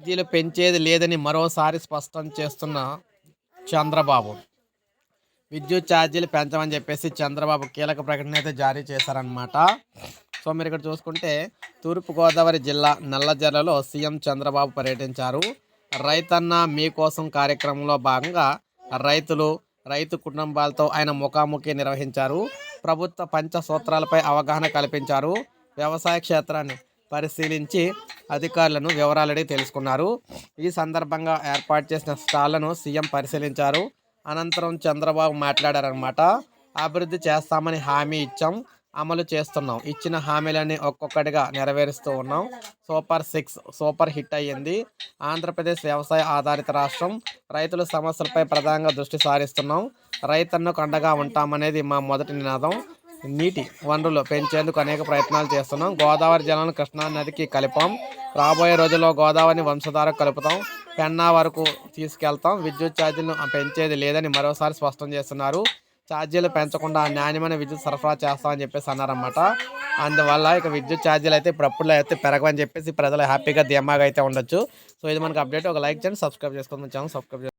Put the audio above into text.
ఛార్జీలు పెంచేది లేదని మరోసారి స్పష్టం చేస్తున్న చంద్రబాబు. విద్యుత్ ఛార్జీలు పెంచమని చెప్పేసి చంద్రబాబు కీలక ప్రకటన అయితే జారీ చేశారనమాట సో మీరు ఇక్కడ చూసుకుంటే తూర్పుగోదావరి జిల్లా నల్లజర్లలో సీఎం చంద్రబాబు పర్యటించారు. రైతన్న మీకోసం కార్యక్రమంలో భాగంగా రైతులు రైతు కుటుంబాలతో ఆయన ముఖాముఖి నిర్వహించారు. ప్రభుత్వ పంచ సూత్రాలపై అవగాహన కల్పించారు. వ్యవసాయ క్షేత్రాన్ని పరిశీలించి అధికారులను వివరాలడి తెలుసుకున్నారు. ఈ సందర్భంగా ఏర్పాటు చేసిన స్టాళ్ళను సీఎం పరిశీలించారు. అనంతరం చంద్రబాబు మాట్లాడారనమాట అభివృద్ధి చేస్తామని హామీ ఇచ్చాం. అమలు చేస్తున్నాం. ఇచ్చిన హామీలన్నీ ఒక్కొక్కటిగా నెరవేరుస్తూ ఉన్నాం. సూపర్ సిక్స్ సూపర్ హిట్ అయ్యింది. ఆంధ్రప్రదేశ్ వ్యవసాయ ఆధారిత రాష్ట్రం. రైతుల సమస్యలపై ప్రధానంగా దృష్టి సారిస్తున్నాం. రైతన్నకు అండగా ఉంటామనేది మా మొదటి నినాదం. నీటి వనరులు పెంచేందుకు అనేక ప్రయత్నాలు చేస్తున్నాం. గోదావరి జలాలను కృష్ణా నదికి కలిపాం. రాబోయే రోజుల్లో గోదావరిని వంశధారకు కలుపుతాం. పెన్నా వరకు తీసుకెళ్తాం. విద్యుత్ ఛార్జీలను పెంచేది లేదని మరోసారి స్పష్టం చేస్తున్నారు. ఛార్జీలు పెంచకుండా నాణ్యమైన విద్యుత్ సరఫరా చేస్తామని చెప్పేసి అన్నారన్నమాట. అందువల్ల ఇక విద్యుత్ ఛార్జీలు అయితే ఇప్పుడు అయితే పెరగవని చెప్పేసి ప్రజలు హ్యాపీగా ధీమాగా అయితే ఉండొచ్చు. సో ఇది మనకు అప్డేట్. ఒక లైక్ చేయండి సబ్స్క్రైబ్ చేసుకోండి ఛానల్ సబ్స్క్రైబ్